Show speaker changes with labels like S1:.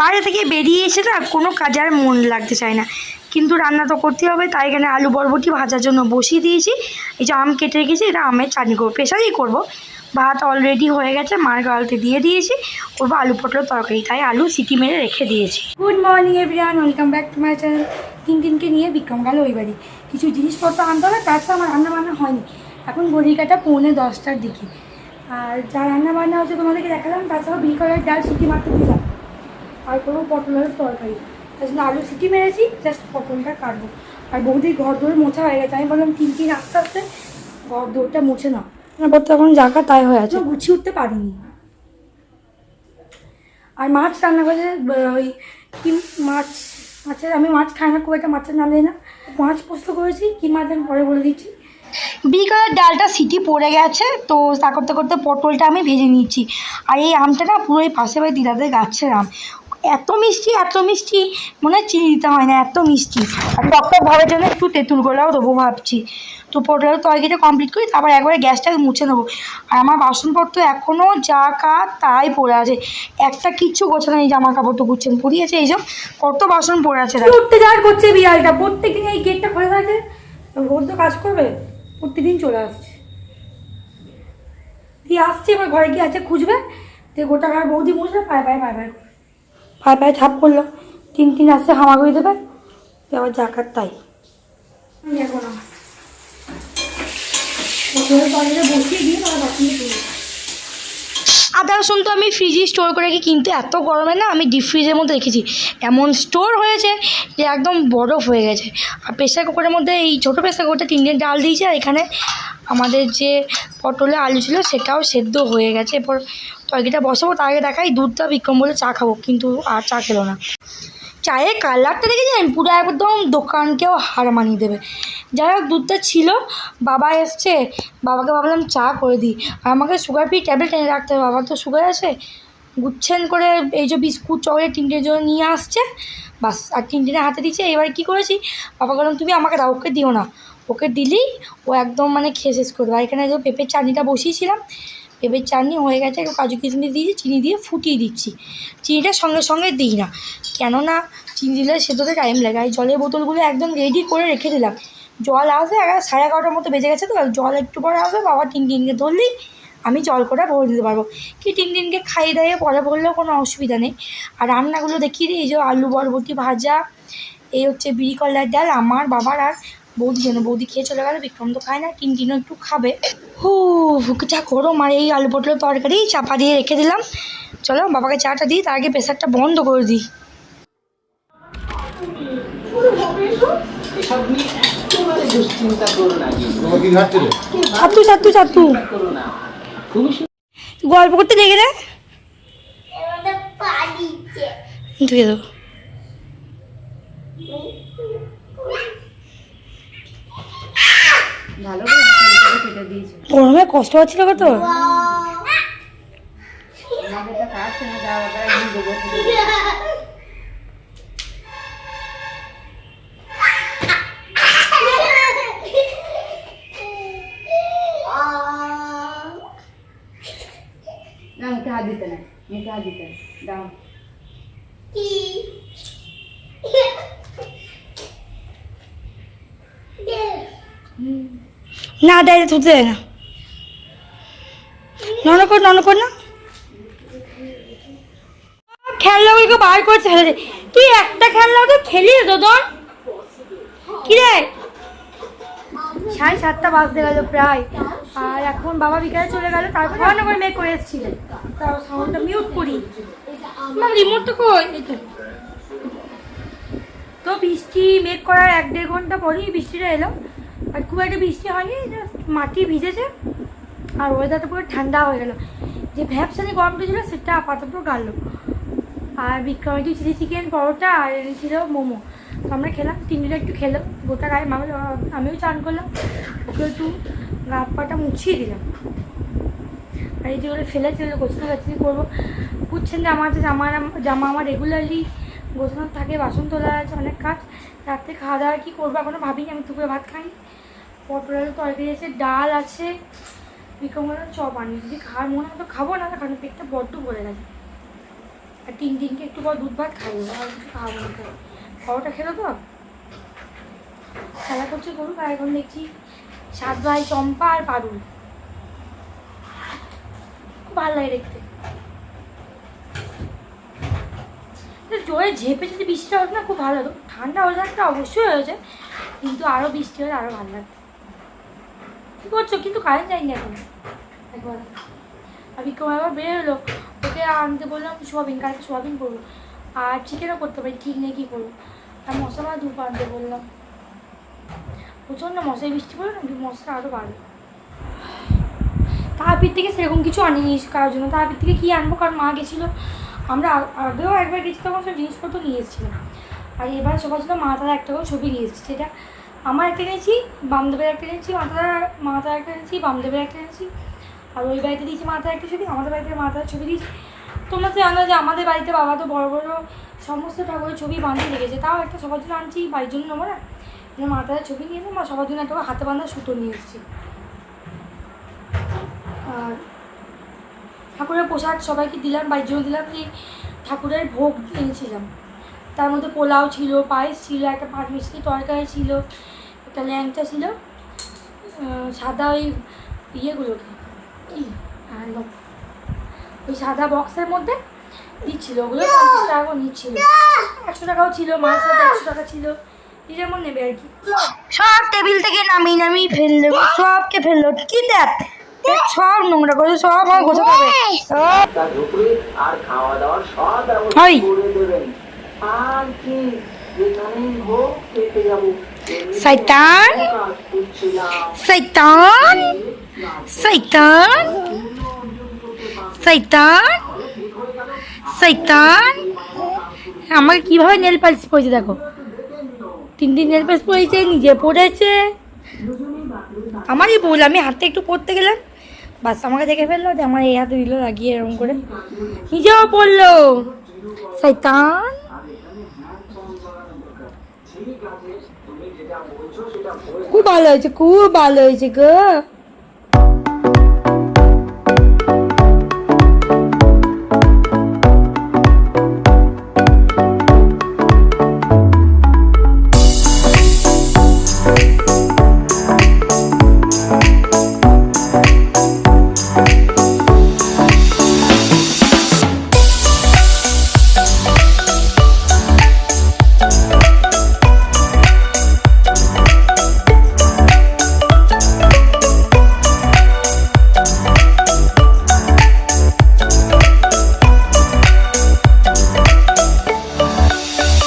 S1: বাইরে থেকে বেরিয়ে এসে না কোনো কাজে আর মন লাগতে চায় না। কিন্তু রান্না তো করতে হবে, তাই এখানে আলু বরবটি ভাজার জন্য বসিয়ে দিয়েছি। এই যে আম কেটে রেখেছি, এটা আমের চাটনি করব প্রেশারেই করব। ভাত অলরেডি হয়ে গেছে, মার গালতে দিয়ে দিয়েছি, করব আলু পটলের তরকারি, তাই আলু সিটি মেরে রেখে দিয়েছি। Good morning everyone welcome back to my channel তিন দিনকে নিয়ে বিক্রম গেল ওই বাড়ি। কিছু জিনিসপত্র আনতে হবে, তার আমার রান্না বান্না হয়নি। এখন ঘড়ি কাটা পৌনে দশটার দিকে। আর যা রান্না বান্না হচ্ছে তোমাদেরকে দেখালাম, তাছাড়াও বিকলের ডাল সিটি মারতে দিলাম আর করব পটলের তরকারি। তার জন্য আলু সিটি মেরেছি জাস্ট পটলটা কাটবো। আর বৌদির ঘর দৌড় মোছা হয়ে গেছে। আমি বললাম তিন তিন আস্তে আস্তে ঘর দৌড়টা মুছে নাও। তারপর তো এখন জায়গা তাই হয়ে আছে। গুছিয়ে উঠতে পারিনি। আর মাছ রান্না করে ওই কি মাছ মাছের আমি মাছ খাই না খুব একটা মাছের নাম জানি না। মাছ পোস্ত করেছি কি মাছ আমি পরে বলে দিচ্ছি। বিকালের ডালটা সিটি পড়ে গেছে তো তা করতে করতে পটলটা আমি ভেজে নিচ্ছি আর এই আমটা না পুরো এই পাশে বাড়ি দিদাদের গাছের আম। এত মিষ্টি এত মিষ্টি। মনে হয় চিনি দিতে হয় না, এত মিষ্টি। আর টকটক ভাবের জন্য একটু তেঁতুল গোলাও দেবো ভাবছি। তো পটলের তরকারিটা কমপ্লিট করি, তারপর একবারে গ্যাসটা মুছে নেব। আর আমার বাসনপত্র এখনও যা কা তাই পড়ে আছে। একটা কিচ্ছু গোছানো নেই জামা কাপড় তো গুচ্ছেন পড়িয়েছে এই যে কত বাসন পড়ে আছে উঠতে যাওয়ার করছে বিড়ালটা, প্রত্যেকদিন এই গেটটা খোলা থাকে রোদ তো কাজ করবে, প্রত্যেকদিন চলে আসছে। দিয়ে আসছে, এবার ঘরে গিয়ে আছে, খুঁজবে, দিয়ে গোটা ঘর বৌদি মুছবে পায়ে পায়ে পায়ে পায়ে। পায়ে পায়ে ছাপ করল তিন তিন আসছে হামাগুড়ি দেবে। আবার জাকার তাই। আদা রসুন তো আমি ফ্রিজে স্টোর করে রেখে, কিন্তু এত গরমে না আমি ডিপ ফ্রিজের মধ্যে রেখেছি। এমন স্টোর হয়েছে যে একদম বরফ হয়ে গেছে। আর প্রেশার কুকারের মধ্যে এই ছোটো প্রেশার কুকারটা তিনটে ডাল দিয়েছে, আর এখানে আমাদের যে পটলে আলু ছিল সেটাও সেদ্ধ হয়ে গেছে। এরপর তরকারিটা বসাবো, তার আগে দেখাই দুধটা বিক্রম বলে চা খাব, কিন্তু আর চা খেলো না। চায়ের কালারটা দেখেছেন পুরো একদম দোকানকেও হার মানিয়ে দেবে। যাই হোক, দুধটা ছিল, বাবা এসছে, বাবাকে ভাবলাম চা করে দিই। আর আমাকে সুগার ফ্রি ট্যাবলেট এনে রাখতে হবে, বাবার তো সুগার আছে। গুচ্ছেন করে এই যে বিস্কুট চকলেট তিনটের জন্য নিয়ে আসছে। বাস, আর তিনটে হাতে দিচ্ছে, এবার কী করেছি? বাবা বললাম, তুমি আমাকে দাও, ওকে দিও না। ওকে দিলেই ও একদম মানে খেয়ে শেষ করবে আর এখানে যে পেঁপের চাটনিটা বসিয়েছিলাম পেঁপের চাটনি হয়ে গেছে কাজু কিশমিশ দিয়েছি চিনি দিয়ে ফুটিয়ে দিচ্ছি। চিনিটা সঙ্গে সঙ্গে দিই না। কেননা চিনি দিলে সেদ্ধতে টাইম লাগে। আর জলের বোতলগুলো একদম রেডি করে রেখে দিলাম। জল আসবে এগারো, সাড়ে এগারোটার মতো বেজে গেছে তো, জল একটু পরে আসবে, বাবা তিন তিনকে ধরলেই আমি জল করে ভরে দিতে পারব। কি তিন দিনকে খাইয়ে দাইয়ে পরে ভরলেও কোনো অসুবিধা নেই। আর রান্নাগুলো দেখিয়ে দিই, এই যে আলু বরবটি ভাজা, এই হচ্ছে বিড়ি কলার ডাল, আমার বাবার আর বৌদি যেন বৌদি খেয়ে চলে গেল বিক্রম তো খায় না তিন দিনও একটু খাবে। হু যা করো আর এই আলু পটলের তরকারি চাপা দিয়ে রেখে দিলাম। চলো বাবাকে চাটা দিই তার আগে প্রেশারটা বন্ধ করে দিই।
S2: করো না খুবই
S1: গল্প করতে দেখে। রে ধুয়ে দেবো
S3: ভালো করে কেটে দিয়েছে
S1: গরমে কষ্ট হচ্ছিল কত
S3: না, মুখে হাত দিতে না, মুখে দিতে দাও।
S1: না দেয় ধুতে দেয় না। নন কর নন কর না। খেলনাগুলোকে বার করে ছেড়ে দে তুই একটা খেলনা তো খেলিস দোদন কি রে? সাড়ে সাতটা বাজতে গেল প্রায়। আর এখন বাবা বিকালে চলে গেল তারপর রান্না করে মেয়ে করে এসেছিলেন তার সাউন্ডটা মিউট করি। আমার রিমোটটা কই? তো। তো বৃষ্টি মেঘ করার এক দেড় ঘণ্টা পরেই বৃষ্টিটা এলো। আর খুব একটা বৃষ্টি হয়নি মাটি ভিজেছে আর ওয়েদারটা পুরো ঠান্ডা হয়ে গেল। যে ভ্যাপসানি গরমটা ছিল, সেটা আপাতত গেল। আর বিক্রমিটি চিলি চিকেন পরোটা আর এনেছিল মোমো। তো আমরা খেলাম, তিনজনে একটু খেলো, গোটা গায়ে মামা আমিও চান করলাম ওকে একটু গা পাটা মুছিয়ে দিলাম। আর এই যেগুলো ফেলেছে ওগুলো গোছানো করব? বুঝছেন যে আমার জামা জামা আমার রেগুলারলি গোছানো থাকে, বাসন তোলা আছে, অনেক কাজ, রাত্রে খাওয়া দাওয়া কী করব এখনও ভাবিনি, আমি দুপুরে ভাত খাইনি। পটল আলু তরকারি আছে, ডাল আছে। বিক্রম চপ আনি। যদি খাওয়ার মনে হয় তো খাব না কারণ পেটটা বড্ড ভরে গেছে। আর তিন দিনকে একটু পর দুধ ভাত খাব আর কিছু খাওয়াবো না। তো। খাওয়াটা খেলো তো? খেলা করছে করুক, আর এখন দেখছি সাত ভাই, চম্পা আর পারুল খুব ভালো লাগে দেখতে। জোরে ঝেপে যদি বৃষ্টিটা হতো না খুব ভালো হতো। ঠান্ডা ওয়েদারটা অবশ্যই হয়েছে, কিন্তু আরও বৃষ্টি হলে আরও ভালো লাগতো। কী করছ? কিন্তু কারেন্ট যায়নি এখন। একবার। আর একবার বের হলো। ওকে আনতে বললাম সোয়াবিন কালকে সোয়াবিন করব। আর চিকেনও করতে পারি, ঠিক নেই কী করব। আর মশলা ধূপ আনতে বললাম। প্রচণ্ড মশাই বৃষ্টি পড়ে না? মশলা আরও বাড়বে তারাপীঠ থেকে সেরকম কিছু আনিনি কারোর জন্য। তারাপীঠ থেকে কী আনব? কারণ মা গেছিল। আমরা আগেও একবার গেছি, তখন সব জিনিসপত্র নিয়ে এসেছিলাম। আর এবার সবার জন্য মা তারা একটা করে ছবি নিয়ে এসেছে। সেটা আমার একটা নিয়েছি বামদেবের একটা নিয়েছি মাতার মাতার একটা নিয়েছি বামদেবের একটা নিয়েছি আর ওই বাড়িতে দিয়েছি মাতার একটা ছবি, আমাদের বাড়িতে মাতার ছবি দিয়েছি। তোমরা তো জানো যে আমাদের বাড়িতে বাবা তো বড় বড় সমস্ত ঠাকুরের ছবি বাঁধিয়ে রেখেছে। তাও একটা সবার জন্য আনছি, বাড়ির জন্য নেব না? যে মাতার ছবি নিয়ে এলাম আর সবার জন্য একটা হাতে বাঁধা সুতো নিয়ে এসেছি। আর ঠাকুরের প্রসাদ সবাইকে দিলাম, বাড়ির জন্য দিলাম, যে ঠাকুরের ভোগ এনেছিলাম। তার মধ্যে পোলাও ছিল পায়েস ছিল একটা পাঁচ মিষ্টি তরকারি ছিল একটা ল্যাংচা ছিল সাদা ওই ইয়েগুলোকে কি হ্যাঁ, ওই সাদা বক্সের মধ্যে দিচ্ছিল ওগুলো পঞ্চাশ টাকা করে নিচ্ছিল একশো টাকাও ছিল মাছ সাথে একশো টাকা ছিল যে যেমন নেবে আর কি। সব টেবিল থেকে নামিয়ে নামিয়ে ফেলল সবকে ফেলল কি দেখ? সব নোংরা করে সব আমার গোছাতে হবে। সব
S2: তার উপরে আর খাওয়া দাওয়ার সব
S1: হয়।
S2: ব্যবস্থা করে দেবেন। আর কি? যেখানেই হোক পেতে যাব।
S1: শয়তান? আমাকে কীভাবে নেল পালিশ পরেছে দেখো। তিন দিন নেল পালিশ পরেছে নিজে পড়েছে। আমারই ভুল আমি হাতে একটু পড়তে গেলাম। বাস আমাকে দেখে ফেলল যে আমার এই হাতে দিল লাগিয়ে এরকম করে। নিজেও পড়ল। শৈতান খুব ভালো হয়েছে খুব ভালো হয়েছে গো।